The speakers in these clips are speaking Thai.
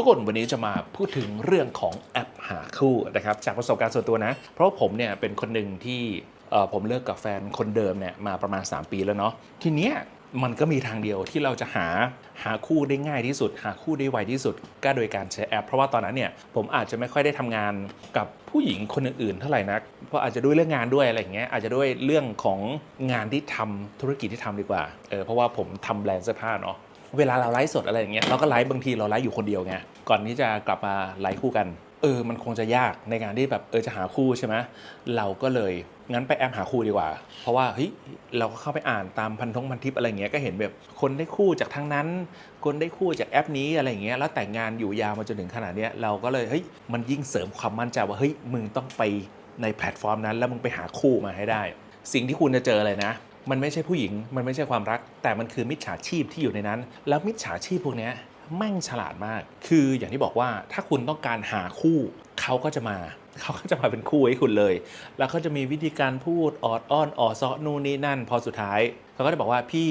ทุกคนวันนี้จะมาพูดถึงเรื่องของแอปหาคู่นะครับจากประสบการณ์ส่วนตัวนะ เพราะผมเนี่ยเป็นคนหนึ่งที่ผมเลิกกับแฟนคนเดิมเนี่ยมาประมาณ 3 ปีแล้วเนาะทีเนี้ยมันก็มีทางเดียวที่เราจะหาหาคู่ได้ง่ายที่สุด หาคู่ได้ไวที่สุด ก็โดยการใช้แอป เพราะว่าตอนนั้นเนี่ยผมอาจจะไม่ค่อยได้ทำงานกับผู้หญิงคนอื่นๆเท่าไหร่นักเพราะอาจจะด้วยเรื่องงานด้วยอะไรอย่างเงี้ยอาจจะด้วยเรื่องของงานที่ทำธุรกิจที่ทำดีกว่าเออเพราะว่าผมทำแบรนด์เสื้อผ้าเนาะ เวลาเราไลฟ์สดอะไรอย่างเงี้ยเราก็ไลฟ์บางทีเราไลฟ์อยู่คนเดียวไงก่อนที่จะกลับมาไลฟ์คู่กัน เออมันคงจะยากในการที่แบบเออจะหาคู่ใช่ไหมเราก็เลยงั้นไปแอปหาคู่ดีกว่า เพราะว่าเฮ้ยเราก็เข้าไปอ่านตามพันทงพันทิปอะไรเงี้ยก็เห็นแบบคนได้คู่จากทั้งนั้น คนได้คู่จากแอปนี้อะไรอย่างเงี้ยแล้วแต่งงานอยู่ยาวมาจนถึงขนาดเนี้ยเราก็เลยเฮ้ยมันยิ่งเสริมความมั่นใจว่าเฮ้ยมึงต้องไปในแพลตฟอร์มนั้น แล้วมึงไปหาคู่มาให้ได้ สิ่งที่คุณจะเจออะไรนะ มันไม่ใช่ผู้หญิง มันไม่ใช่ความรัก แต่มันคือมิจฉาชีพที่อยู่ในนั้น แล้วมิจฉาชีพพวกนี้แม่งฉลาดมาก คืออย่างที่บอกว่าถ้าคุณต้องการหาคู่เขาก็จะมา เขาก็จะมาเป็นคู่ให้คุณเลย แล้วเขาจะมีวิธีการพูดออดอ้อนออซอนู่นนี่นั่น พอสุดท้าย เขาก็จะบอกว่าพี่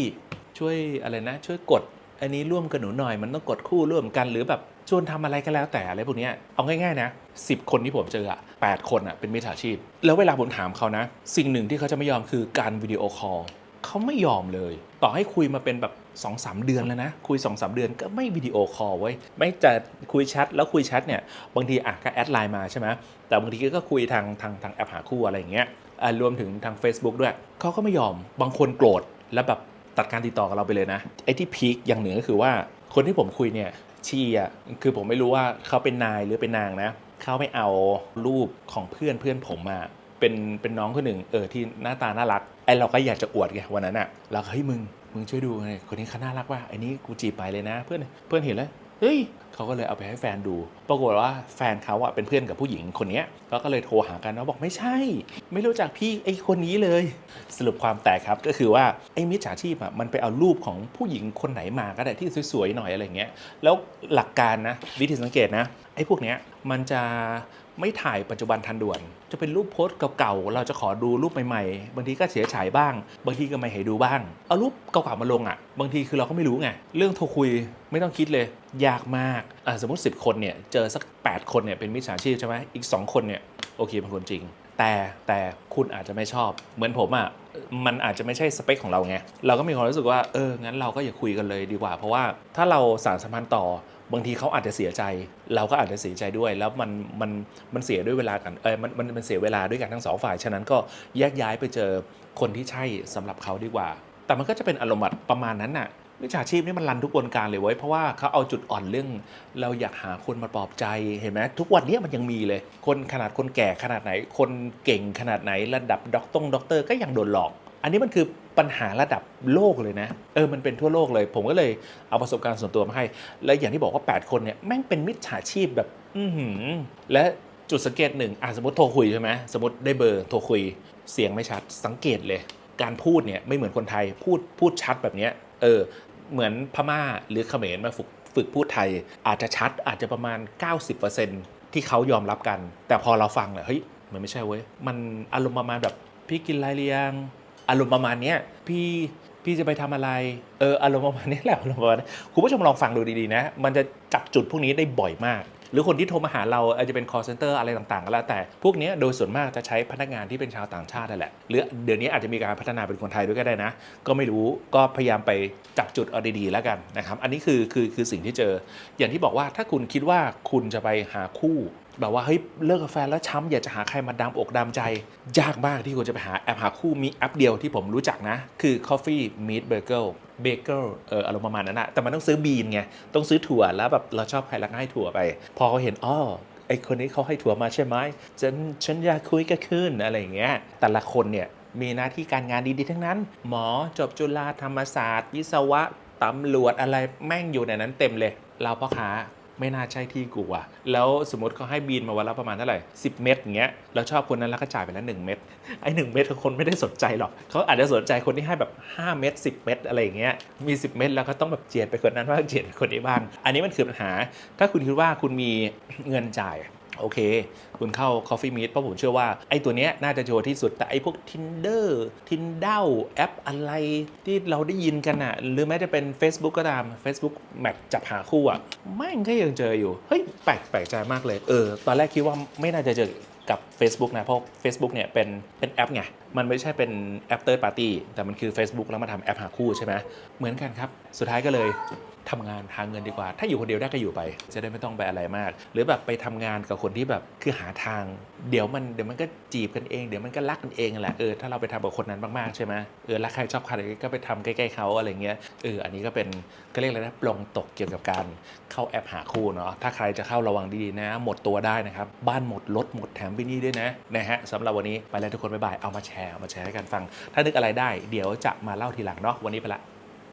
ช่วยอะไรนะ ช่วยกด อันนี้ร่วมกับหนูหน่อยมันต้องกดคู่ร่วมกันหรือแบบชวนทำอะไรก็แล้วแต่อะไรพวกนี้เอาง่ายๆนะ10 คนที่ผมเจออะ8คนอะเป็นมิจฉาชีพ แล้วเวลาผมถามเขานะ สิ่งหนึ่งที่เขาจะไม่ยอมคือการวิดีโอคอลเขาไม่ยอมเลย ต่อให้คุยมาเป็นแบบ2อสเดือนแล้วนะ คุย2อสเดือนก็ไม่วิดีโอคอลไว้ ไม่จะคุยแชทแล้วคุยแชทเนี่ย บางทีอะก็แอดไลน์มาใช่ไหมแต่บางทีก็คุยทางทางทางแอปหาคู่อะไรอย่างเงี้ยอะรวมถึงทาง Facebook ด้วยเขาก็ไม่ยอมบางคนโกรธแล้วแบบ ตัดการติดต่อกับเราไปเลยนะ ไอ้ที่พีคอย่างหนึ่งก็คือว่าคนที่ผมคุยเนี่ยชีอะคือผมไม่รู้ว่าเขาเป็นนายหรือเป็นนางนะเขาไม่เอารูปของเพื่อนเพื่อนผมมาเป็นเป็นน้องคนหนึ่งเออที่หน้าตาน่ารักไอเราก็อยากจะอวดไงวันนั้นอะเราก็เฮ้ยมึงมึงช่วยดูคนนี้เขาน่ารักว่ะไอ้นี้กูจีบไปเลยนะ เพื่อนเพื่อนเห็นแล้ว เฮ้ยเขาก็เลยเอาไปให้แฟนดู ปรากฏว่าแฟนเขาอะเป็นเพื่อนกับผู้หญิงคนนี้ยแล้วก็เลยโทรหากันแล้วบอกไม่ใช่ ไม่รู้จักพี่ไอ้คนนี้เลย สรุปความแตกครับก็คือว่าไอ้มิจฉาชีพอะมันไปเอารูปของผู้หญิงคนไหนมาก็ได้ที่สวยๆหน่อยอะไรเงี้ย แล้วหลักการนะวิธีสังเกตนะไอ้พวกเนี้ยมันจะ ไม่ถ่ายปัจจุบันทันด่วน จะเป็นรูปโพสต์เก่าๆ เราจะขอดูรูปใหม่ๆ บางทีก็เสียฉายบ้าง บางทีก็ไม่ให้ดูบ้าง เอารูปเก่าๆมาลงอะ่ะ บางทีคือเราก็ไม่รู้ไง เรื่องโทรคุยไม่ต้องคิดเลย ยากมากอะสมมติ 10 คนเนี่ย เจอสัก 8 คนเนี่ยเป็นมิจฉาชีพใช่ไหมอีก 2 คนเนี่ยโอเคเป็นคนจริง แต่แต่คุณอาจจะไม่ชอบ เหมือนผมอะ่ะมันอาจจะไม่ใช่สเปคของเราไง เราก็มีความรู้สึกว่า เออ งั้นเราก็อย่าคุยกันเลยดีกว่า เพราะว่าถ้าเราสารสัมพันธ์ต่อ บางทีเขาอาจจะเสียใจ เราก็อาจจะเสียใจด้วย แล้วมันมันมันเสียด้วยเวลากันเออมันมันมันเสียเวลาด้วยกันทั้งสองฝ่าย ฉะนั้นก็แยกย้ายไปเจอคนที่ใช่สำหรับเขาดีกว่า แต่มันก็จะเป็นอารมณ์ประมาณนั้นน่ะวิชาชีพนี่มันรันทุกวนการเลยเว้ยเพราะว่าเขาเอาจุดอ่อนเรื่อง เราอยากหาคนมาปลอบใจเห็นไหมทุกวันนี้มันยังมีเลย คนขนาดคนแก่ขนาดไหน คนเก่งขนาดไหนระดับด็อกตงด็อกเตอร์ก็ยังโดนหลอก อันนี้มันคือปัญหาระดับโลกเลยนะ เออ มันเป็นทั่วโลกเลย ผมก็เลยเอาประสบการณ์ส่วนตัวมาให้ และอย่างที่บอกว่า 8 คนเนี่ย แม่งเป็นมิจฉาชีพแบบ อือหือและจุดสังเกตหนึ่งอะสมมติโทรคุยใช่ไหมสมมติได้เบอร์โทรคุย เสียงไม่ชัด สังเกตเลย การพูดเนี่ยไม่เหมือนคนไทย พูดพูดชัดแบบเนี้ย เออ เหมือนพม่าหรือเขมรมาฝึกฝึกพูดไทย อาจจะชัดอาจจะประมาณ 90%ที่เขายอมรับกัน แต่พอเราฟังเนี่ยเฮ้ย มันไม่ใช่เว้ย มันอารมณ์ประมาณแบบพี่กินไรหรือยัง อารมณ์ประมาณเนี้ยพี่พี่จะไปทำอะไร เอออารมณ์ประมาณนี้แหละอารมณ์ประมาณนี้คุณผู้ชมลองฟังดูดีๆนะ มันจะจับจุดพวกนี้ได้บ่อยมาก หรือคนที่โทรมาหาเราอาจจะเป็น call center อะไรต่างๆก็แล้วแต่ พวกนี้โดยส่วนมากจะใช้พนักงานที่เป็นชาวต่างชาตินั่นแหละ หรือเดี๋ยวนี้อาจจะมีการพัฒนาเป็นคนไทยด้วยก็ได้นะ ก็ไม่รู้ก็พยายามไปจับจุดเอาดีๆแล้วกันนะครับ อันนี้คือคือคือสิ่งที่เจอ อย่างที่บอกว่าถ้าคุณคิดว่าคุณจะไปหาคู่แบบว่าเฮ้ยเลิกกาแฟนแล้วช้ำอยากจะหาใครมาดามอกดามใจ ยากมากที่คุณจะไปหาแอปหาคู่มีแอปเดียวที่ผมรู้จักนะ คือ Coffee Meet Bagel เบเกิลเอออารมณ์ประมาณนั้นนะแต่มันต้องซื้อบีนไง ต้องซื้อถั่วแล้วแบบเราชอบใครรัก็ให้ถั่วไป พอเขาเห็นอ้อไอคนนี้เขาให้ถั่วมาใช่ไหมฉันฉันอยากคุยกับคืนอะไรอย่างเงี้ยแต่ละคนเนี่ยมีหน้าที่การงานดีๆ ทั้งนั้น หมอจบจุฬาธรรมศาสตร์ วิศวะตำรวจอะไรแม่งอยู่ในนั้นเต็มเลย เราพ่อค้า ไม่น่าใช่ที่กูอะแล้วสมมติเขาให้บีนมาวันละประมาณเท่าไหร่10 เม็ดอย่างเงี้ยเราชอบคนนั้นแล้วก็จ่ายไปแล้ว1เม็ดไอ้1เม็ดคนไม่ได้สนใจหรอกเขาอาจจะสนใจคนที่ให้แบบ5เม็ด10 เม็ดอะไรอย่างเงี้ยมี 10 เม็ดแล้วก็ต้องแบบเจียดไปคนนั้นบ้างเจียดไปคนนี้บ้าง อันนี้มันคือปัญหา ถ้าคุณคิดว่าคุณมีเงินจ่าย โอเค คุณเข้า Coffee Meet เพราะผมเชื่อว่า ไอ้ตัวเนี้ยน่าจะชัวร์ที่สุด แต่ไอ้พวก Tinder Tinder แอปอะไรที่เราได้ยินกันอะหรือแม้จะเป็น Facebook ก็ตาม Facebook แมทจับหาคู่อะแม่งก็ยังเจออยู่ เฮ้ย แปลกแปลกใจมากเลย เออ ตอนแรกคิดว่าไม่น่าจะเจอกับ Facebook นะ เพราะ Facebook เนี่ยเป็นเป็นแอปไงมันไม่ใช่เป็นแอปเตอร์ปาร์ตี้แต่มันคือ Facebook แล้วมาทำแอปหาคู่ใช่ไหมเหมือนกันครับ สุดท้ายก็เลยทำงานหาเงินดีกว่า ถ้าอยู่คนเดียวได้ก็อยู่ไป จะได้ไม่ต้องไปอะไรมาก หรือแบบไปทำงานกับคนที่แบบคือหาทาง เดี๋ยวมันเดี๋ยวมันก็จีบกันเอง เดี๋ยวมันก็รักกันเองแหละเออถ้าเราไปทำกับคนนั้นมากๆใช่ไหมเออรักใครชอบใครก็ไปทำใกล้ๆเขาอะไรเงี้ยเอออันนี้ก็เป็นก็เรียกอะไรนะปลงตกเกี่ยวกับการเข้าแอปหาคู่เนาะถ้าใครจะเข้าระวังดีๆนะ หมดตัวได้นะครับบ้านหมดรถหมดแถมบินี่ด้วยนะนะฮะสำหรับวันนี้ไปแล้วทุกคนบ๊ายบายเอามาแชร์เอามาแชร์ให้กันฟัง ถ้านึกอะไรได้ เดี๋ยวจะมาเล่าทีหลังเนาะวันนี้ไปละ